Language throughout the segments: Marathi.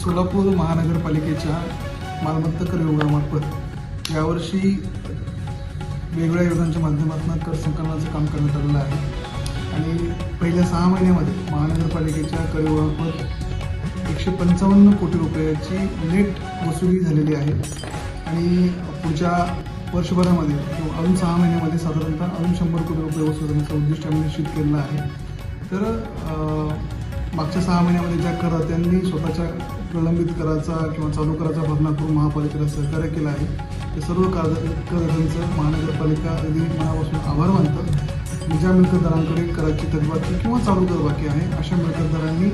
सोलापूर महानगरपालिकेच्या मालमत्ता कर विभागामार्फत यावर्षी वेगवेगळ्या योजनांच्या माध्यमातून कर संकलनाचं काम करण्यात आलेलं आहे. आणि पहिल्या सहा महिन्यामध्ये महानगरपालिकेच्या कर विभागामार्फत एकशे पंचावन्न कोटी रुपयाची नेट वसुली झालेली आहे. आणि पुढच्या वर्षभरामध्ये किंवा अजून सहा महिन्यामध्ये साधारणतः अजून शंभर कोटी रुपये वसूल करण्याचं उद्दिष्ट आम्ही निश्चित केलेलं आहे. तर मागच्या सहा महिन्यामध्ये ज्या करदात्यांनी स्वतःच्या प्रलंबित कराचा किंवा चालू कराचा भरणा करून महापालिकेला सहकार्य केलं आहे. ते सर्व कर करदात्यांचं महानगरपालिका अगदी मनापासून आभार मानतं ज्या मिळकतदारांकडे कराची थकबाकी किंवा चालू कर आहे अशा मिळकतदारांनी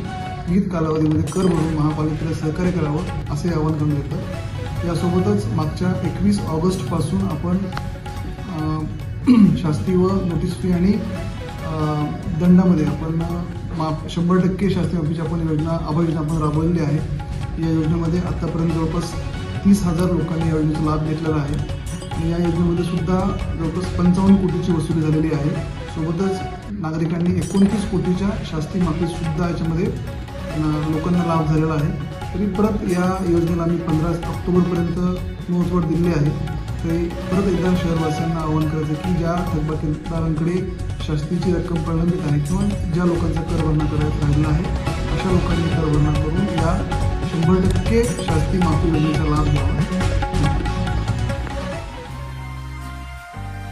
विविध कालावधीमध्ये कर भरून महापालिकेला सहकार्य करावं असे आवाहन करण्यात येतं यासोबतच मागच्या एकवीस ऑगस्टपासून आपण शास्ती व नोटीस फी आणि दंडामध्ये आपण माप माफ शंभर टक्के शासकीय माफीची आपण योजना अभयोजना आपण राबवलेली आहे. या योजनेमध्ये आत्तापर्यंत जवळपास तीस हजार लोकांनी या योजनेचा लाभ घेतलेला आहे. आणि या योजनेमध्ये सुद्धा जवळपास पंचावन्न कोटीची वसुली झालेली आहे. सोबतच नागरिकांनी एकोणतीस कोटीच्या शास्ती माफीसुद्धा याच्यामध्ये लोकांना लाभ झालेला आहे. तरी परत या योजनेला आम्ही पंधरा ऑक्टोबरपर्यंत मुहूर्तवाढ दिली आहे. तरी परत एकदा शहरवासियांना आवाहन करायचं की ज्या थकबाकीदारांकडे शास्तीची रक्कम प्रलंबित आहे किंवा ज्या लोकांचा कर भरणा करायचा राहिला आहे अशा लोकांनी कर भरणा करून या शंभर टक्के शास्ती माफी योजनेचा लाभ घ्यावा.